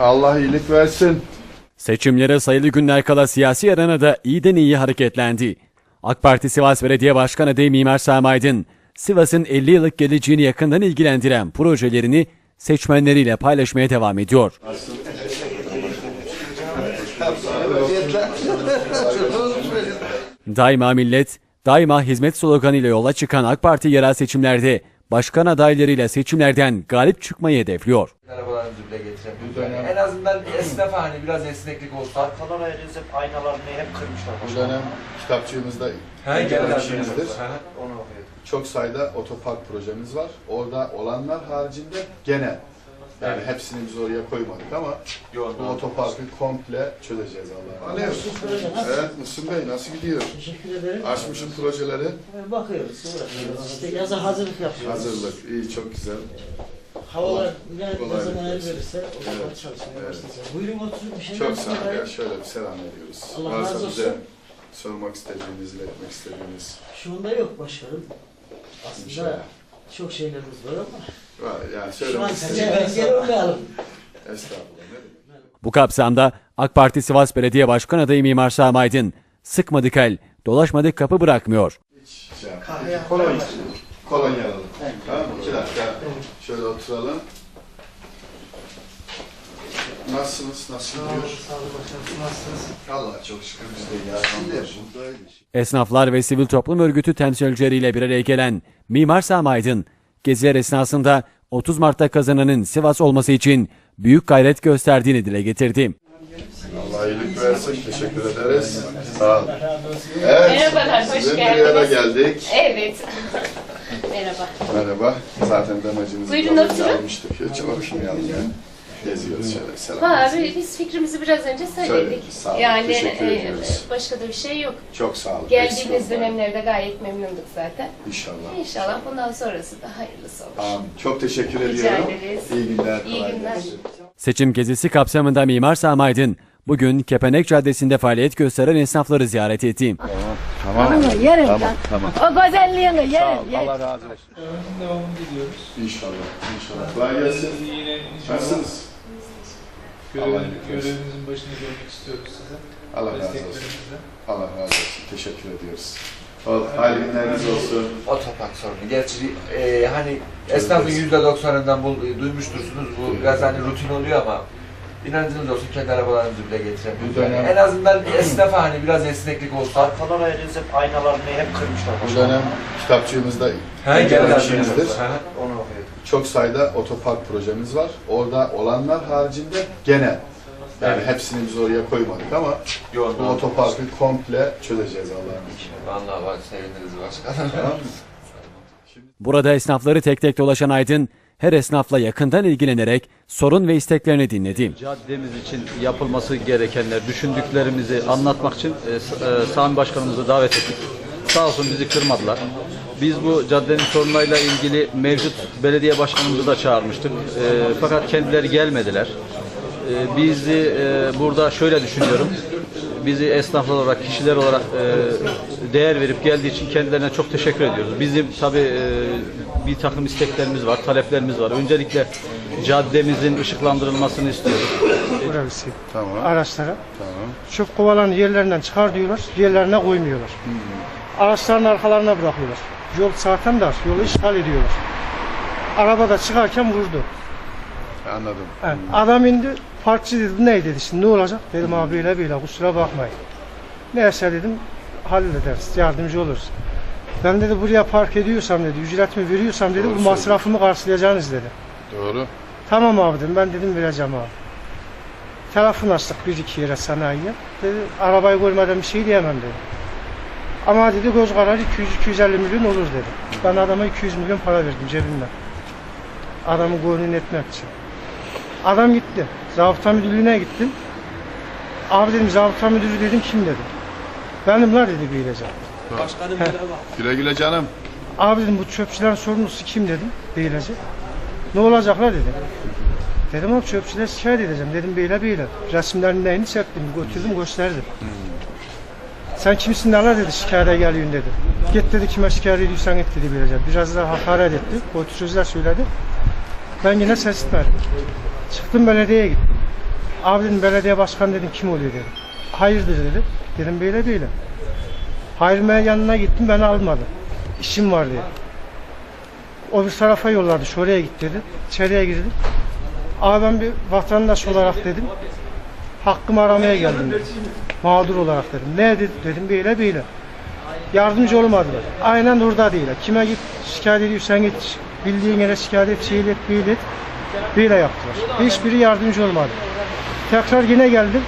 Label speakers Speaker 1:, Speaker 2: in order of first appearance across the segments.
Speaker 1: Allah iyilik versin.
Speaker 2: Seçimlere sayılı günler kala siyasi arenada iyiden iyi hareketlendi. AK Parti Sivas Belediye Başkanı adayı Mimar Sami Aydın, Sivas'ın 50 yıllık geleceğini yakından ilgilendiren projelerini seçmenleriyle paylaşmaya devam ediyor. Daima millet, daima hizmet sloganıyla yola çıkan AK Parti yerel seçimlerde başkan adaylarıyla seçimlerden galip çıkmayı hedefliyor.
Speaker 3: arabalarınızı bile getiremiyoruz. Yani en azından esnaf hani biraz esneklik olsa.
Speaker 4: Arkadan ayrılınca hep aynalarını hep kırmışlar.
Speaker 1: Bu dönem kitapçığımızda
Speaker 3: He
Speaker 1: gelmişimizdir.
Speaker 4: Onu okuyordum.
Speaker 1: Çok sayıda otopark projemiz var. Orada olanlar haricinde gene yani hepsini biz oraya koymadık ama
Speaker 3: Yoğun.
Speaker 1: bu otoparkı komple çözeceğiz Allah'a. Alev. Evet Müslüm Bey nasıl gidiyor?
Speaker 5: Teşekkür ederim.
Speaker 1: Açmışım projeleri.
Speaker 5: Ee, Bakıyoruz, uğraşıyoruz. İşte yaza hazırlık yapıyoruz.
Speaker 1: Hazırlık. iyi çok güzel.
Speaker 5: Havalar
Speaker 1: kolay
Speaker 5: ne zaman el
Speaker 1: gelsin.
Speaker 5: verirse o zaman
Speaker 1: Evet,
Speaker 5: çalışmaya
Speaker 1: evet.
Speaker 5: başlayacağız. Buyurun oturun bir şey
Speaker 1: Çok sağ olun. Ya şöyle bir selam veriyoruz.
Speaker 5: Allah
Speaker 1: Varsa
Speaker 5: razı
Speaker 1: bize
Speaker 5: olsun.
Speaker 1: sormak istediğiniz, iletmek istediğiniz.
Speaker 5: Şu anda yok başkanım. Aslında
Speaker 1: İnşallah.
Speaker 5: çok şeylerimiz var ama.
Speaker 1: Yani söylemek. Estağfurullah.
Speaker 2: Bu kapsamda AK Parti Sivas Belediye Başkan adayı Mimar Sami Aydın, sıkmadık el, dolaşmadık kapı bırakmıyor.
Speaker 1: Şey. Kolonya. Kolonya alalım. Tamam mı? İki dakika. Şöyle oturalım. Nasılsınız? Nasıl gidiyor?
Speaker 5: Sağ olun başkanım. Nasılsınız?
Speaker 1: Allah çok şükür biz de.
Speaker 2: Esnaflar ve sivil toplum örgütü temsilcileriyle bir araya gelen Mimar Sami Aydın, geziler esnasında 30 Mart'ta kazananın Sivas olması için büyük gayret gösterdiğini dile getirdi.
Speaker 1: Allah iyilik versin. Teşekkür ederiz. Sağ olun. Evet.
Speaker 6: Merhabalar, hoş
Speaker 1: Sizin bir yere
Speaker 6: geldiniz.
Speaker 1: geldik.
Speaker 6: Evet. Merhaba.
Speaker 1: Merhaba. Zaten damacımızı
Speaker 6: Buyurun, oturun.
Speaker 1: almıştık. Hiç oturmayalım ya. Geziyoruz şöyle. Selam.
Speaker 6: Abi biz fikrimizi biraz önce söyledik.
Speaker 1: Söyledik, sağ olun,
Speaker 6: Yani
Speaker 1: teşekkür
Speaker 6: e,
Speaker 1: ediyoruz.
Speaker 6: başka da bir şey yok.
Speaker 1: Çok sağ olun. Eksik
Speaker 6: Geldiğimiz
Speaker 1: olmayın.
Speaker 6: dönemlerde gayet memnunduk zaten.
Speaker 1: İnşallah.
Speaker 6: İnşallah bundan sonrası da hayırlısı olur.
Speaker 1: Amin. Çok teşekkür
Speaker 6: Rica
Speaker 1: ediyorum.
Speaker 6: ederiz.
Speaker 1: İyi günler.
Speaker 6: İyi
Speaker 1: kolay
Speaker 6: günler.
Speaker 1: gelsin.
Speaker 2: Seçim gezisi kapsamında Mimar Sami Aydın, bugün Kepenek Caddesi'nde faaliyet gösteren esnafları ziyaret etti.
Speaker 1: Tamam.
Speaker 7: Yerim
Speaker 1: Tamam,
Speaker 7: ben.
Speaker 1: tamam.
Speaker 7: O güzelliğini yerim. yerim.
Speaker 1: Allah razı olsun.
Speaker 8: Devamını diliyoruz.
Speaker 1: İnşallah. İnşallah. Kolay gelsin.
Speaker 8: Yine inşallah
Speaker 1: Nasılsınız?
Speaker 8: görev,
Speaker 1: Allah iyilik versin.
Speaker 8: Görevimizin başında görmek istiyoruz size.
Speaker 1: Allah razı olsun. Allah razı olsun. Teşekkür ediyoruz. Hayırlı günleriniz olsun.
Speaker 3: Otopark sorunu. Gerçi e, hani esnafın yüzde doksanından bu, duymuştursunuz. Bu biraz hani rutin oluyor ama inancınız olsun kendi arabalarınızı bile getiremiyoruz. Yani en azından esnaf hani biraz esneklik olsa.
Speaker 4: Arkadan ayrılınca hep aynalarını hep kırmışlar.
Speaker 1: Bu dönem kitapçığımızda
Speaker 3: He.
Speaker 4: Onu okuyordum.
Speaker 1: Çok sayıda otopark projemiz var. Orada olanlar haricinde gene yani
Speaker 3: Evet.
Speaker 1: hepsini biz oraya koymadık ama
Speaker 3: Yoğun.
Speaker 1: bu otoparkı komple çözeceğiz Allah'ın izniyle.
Speaker 3: Vallahi bak seviniriz başkanım.
Speaker 2: Burada esnafları tek tek dolaşan Aydın, her esnafla yakından ilgilenerek sorun ve isteklerini dinledi.
Speaker 9: Caddemiz için yapılması gerekenler, düşündüklerimizi anlatmak için e, e, Sami Başkanımızı davet ettik. Sağ olsun bizi kırmadılar. Biz bu caddenin sorunlarıyla ilgili mevcut belediye başkanımızı da çağırmıştık. E, fakat kendileri gelmediler. E, bizi e, burada şöyle düşünüyorum. Bizi esnaflar olarak, kişiler olarak e, değer verip geldiği için kendilerine çok teşekkür ediyoruz. Bizim tabii e, bir takım isteklerimiz var, taleplerimiz var. Öncelikle caddemizin ışıklandırılmasını istiyoruz.
Speaker 5: Burası
Speaker 1: Tamam.
Speaker 5: araçlara.
Speaker 1: Tamam.
Speaker 5: Çöp kovalarını yerlerinden çıkar diyorlar, yerlerine koymuyorlar. Araçların arkalarına bırakıyorlar. Yol zaten dar, yolu işgal ediyorlar. Araba da çıkarken vurdu.
Speaker 1: Anladım.
Speaker 5: Evet. Adam indi, parkçı dedi, ne dedi şimdi ne olacak? Dedim abi böyle böyle kusura bakmayın. Neyse dedim, hallederiz, yardımcı oluruz. Ben dedi buraya park ediyorsam dedi, ücretimi veriyorsam dedi,
Speaker 1: Doğru
Speaker 5: bu masrafımı karşılayacaksınız dedi.
Speaker 1: Doğru.
Speaker 5: Tamam abi dedim, ben dedim vereceğim abi. Telefon açtık bir iki yere sanayiye. Dedi, arabayı görmeden bir şey diyemem dedi. Ama dedi göz kararı 200-250 milyon olur dedi. Ben adama 200 milyon para verdim cebimden. Adamı gönlünü etmek için. Adam gitti. Zabıta müdürlüğüne gittim. Abi dedim zabıta müdürü dedim kim dedi. Benim dedi Beylece.
Speaker 1: Güle güle canım.
Speaker 5: Abi dedim bu çöpçülerin sorumlusu kim dedim Beylece. Ne olacak la dedi. Dedim abi çöpçüleri şikayet edeceğim. Dedim beyle beyle. Resimlerin neyini çektim. Götürdüm gösterdim. Sen kimsin la dedi şikayete geliyorsun dedi. Git dedi kime şikayet ediyorsan et dedi Beylece. Biraz daha hakaret etti. Kötü sözler söyledi. Ben yine ses etmedim. Çıktım belediyeye gittim. Abi dedim belediye başkanı dedim kim oluyor dedim. Hayırdır dedi. Dedim böyle böyle. Ben yanına gittim beni almadı. İşim var diye. O bir tarafa yolladı. Şuraya git dedi. İçeriye girdim. Abi ben bir vatandaş olarak dedim. Hakkımı aramaya geldim dedim. Mağdur olarak dedim. Ne dedi, dedim böyle böyle. Yardımcı olmadılar. Aynen orada değil. Kime git şikayet ediyorsan git. Bildiğin yere şikayet et, şey et, bir et. Böyle yaptılar. Hiçbiri yardımcı olmadı. Tekrar yine geldim.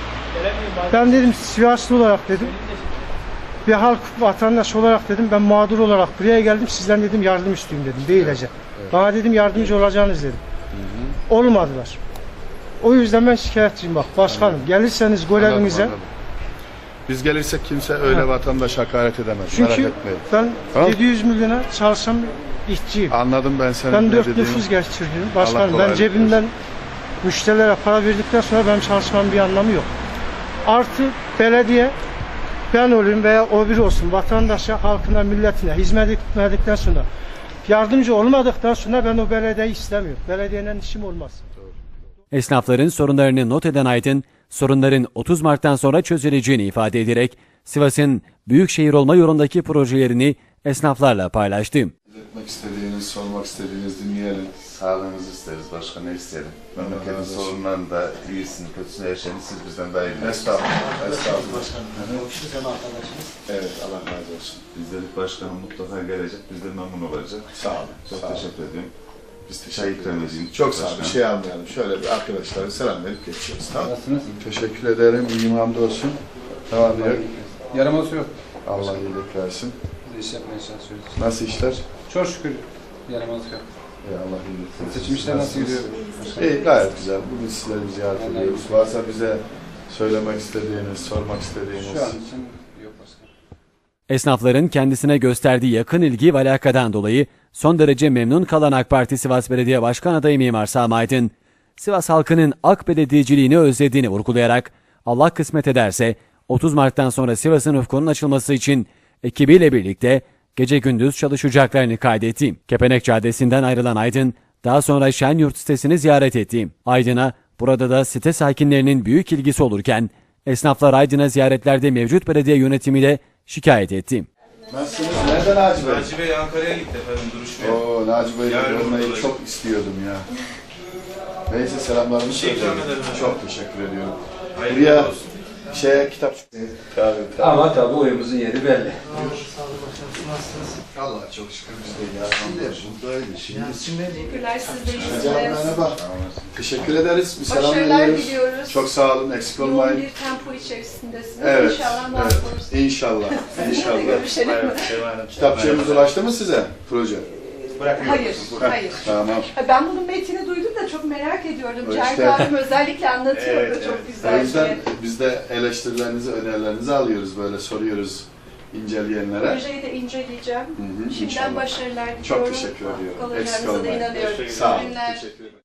Speaker 5: Ben dedim Sivaslı olarak dedim. Bir halk vatandaş olarak dedim ben mağdur olarak buraya geldim sizden dedim yardım istiyorum dedim böylece. Bana dedim yardımcı olacağınız dedim. Olmadılar. O yüzden ben şikayetçiyim bak başkanım. Gelirseniz görevinize.
Speaker 1: Anladım, anladım. Biz gelirsek kimse öyle
Speaker 5: Ha.
Speaker 1: vatandaş hakaret edemez. Merak
Speaker 5: Çünkü
Speaker 1: etmeyin.
Speaker 5: ben
Speaker 1: Tamam.
Speaker 5: 700 milyona çalışan bir işçiyim.
Speaker 1: Anladım ben senin
Speaker 5: Ben
Speaker 1: ne
Speaker 5: 4
Speaker 1: dediğini.
Speaker 5: nüfus geçirdim. Başkanım ben cebimden müşterilere para verdikten sonra benim çalışmamın bir anlamı yok. Artı belediye ben olayım veya o biri olsun vatandaşa, halkına, milletine hizmet etmedikten sonra yardımcı olmadıktan sonra ben o belediyeyi istemiyorum. Belediyenin işim olmaz.
Speaker 2: Esnafların sorunlarını not eden Aydın, sorunların 30 Mart'tan sonra çözüleceğini ifade ederek Sivas'ın büyük şehir olma yolundaki projelerini esnaflarla paylaştı.
Speaker 1: Etmek istediğiniz, sormak istediğiniz dinleyelim.
Speaker 10: Sağlığınızı isteriz, başka ne isterim? Memleketin sorunlarını da iyisini, kötüsünü her şeyini siz bizden daha iyi bilirsiniz.
Speaker 1: Estağfurullah. Estağfurullah. Evet Allah razı olsun.
Speaker 10: Bizdelik başkanım mutlaka gelecek, biz de memnun olacak.
Speaker 1: Sağ olun.
Speaker 10: Çok
Speaker 1: sağ olun.
Speaker 10: teşekkür ediyorum.
Speaker 1: Biz
Speaker 10: Çay
Speaker 1: teşekkür
Speaker 10: ikram
Speaker 1: ederiz.
Speaker 10: edeyim.
Speaker 1: Çok sağ olun. Bir
Speaker 10: Başkanım.
Speaker 1: şey almayalım. Şöyle bir arkadaşlara selam verip geçiyoruz. Tamam Teşekkür ederim. İyiyim hamdolsun. Tamam diyor.
Speaker 8: Yaramaz yok.
Speaker 1: Allah iyilik versin.
Speaker 8: Biz iş yapmaya çalışıyoruz.
Speaker 1: Nasıl işler?
Speaker 8: Çok şükür yaramaz yok.
Speaker 1: İyi Allah iyilik.
Speaker 8: Seçim işleri nasıl gidiyor?
Speaker 1: İyi gayet güzel. Bugün sizleri ziyaret ediyoruz. Varsa bize söylemek istediğiniz, sormak istediğiniz.
Speaker 8: Şu an için yok başka.
Speaker 2: Esnafların kendisine gösterdiği yakın ilgi ve alakadan dolayı son derece memnun kalan AK Parti Sivas Belediye Başkan adayı Mimar Sami Aydın, Sivas halkının AK belediyeciliğini özlediğini vurgulayarak Allah kısmet ederse 30 Mart'tan sonra Sivas'ın ufkunun açılması için ekibiyle birlikte gece gündüz çalışacaklarını kaydetti. Kepenek Caddesi'nden ayrılan Aydın, daha sonra Şenyurt sitesini ziyaret etti. Aydın'a burada da site sakinlerinin büyük ilgisi olurken esnaflar Aydın'a ziyaretlerde mevcut belediye yönetimiyle şikayet etti.
Speaker 1: Nasılsınız? Nereden Naci Bey?
Speaker 11: Naci Bey Ankara'ya gitti efendim duruşmaya.
Speaker 1: Oo Naci Bey'i
Speaker 11: Yarın
Speaker 1: görmeyi çok istiyordum ya. Neyse selamlarımı
Speaker 11: şey.
Speaker 1: Çok teşekkür ediyorum.
Speaker 11: Hayırlı
Speaker 1: Buraya
Speaker 11: olsun.
Speaker 1: Şeye kitap... Tabii tabii.
Speaker 9: Ama tabii oyumuzun yeri belli.
Speaker 1: Allah çok şükür biz de ya. Buradaydı. Şimdi
Speaker 6: Teşekkürler siz de
Speaker 1: Hocam merhaba. Teşekkür ederiz. Bir selam
Speaker 6: Başarılar
Speaker 1: veriyoruz.
Speaker 6: diliyoruz.
Speaker 1: Çok sağ olun. Eksik
Speaker 6: Yoğun
Speaker 1: olmayın.
Speaker 6: bir tempo içerisindesiniz.
Speaker 1: Evet.
Speaker 6: İnşallah
Speaker 1: evet.
Speaker 6: muvaffak olursunuz.
Speaker 1: İnşallah. İnşallah.
Speaker 6: Görüşelim.
Speaker 1: Kitapçığımız ulaştı mı size? Proje.
Speaker 6: Hayır, hayır.
Speaker 1: Tamam.
Speaker 6: Ben bunun metnini duydum da çok merak
Speaker 1: O
Speaker 6: Cahit
Speaker 1: işte.
Speaker 6: abim özellikle anlatıyordu çok
Speaker 1: O
Speaker 6: güzel.
Speaker 1: yüzden
Speaker 6: şey.
Speaker 1: biz de eleştirilerinizi, önerilerinizi alıyoruz. Böyle soruyoruz inceleyenlere.
Speaker 6: Projeyi de inceleyeceğim.
Speaker 1: Hı hı,
Speaker 6: Şimdiden
Speaker 1: inşallah.
Speaker 6: başarılar diliyorum.
Speaker 1: Çok teşekkür ediyorum. Eksik olmayın.
Speaker 6: inanıyorum.
Speaker 1: Sağ olun. Teşekkür ederim.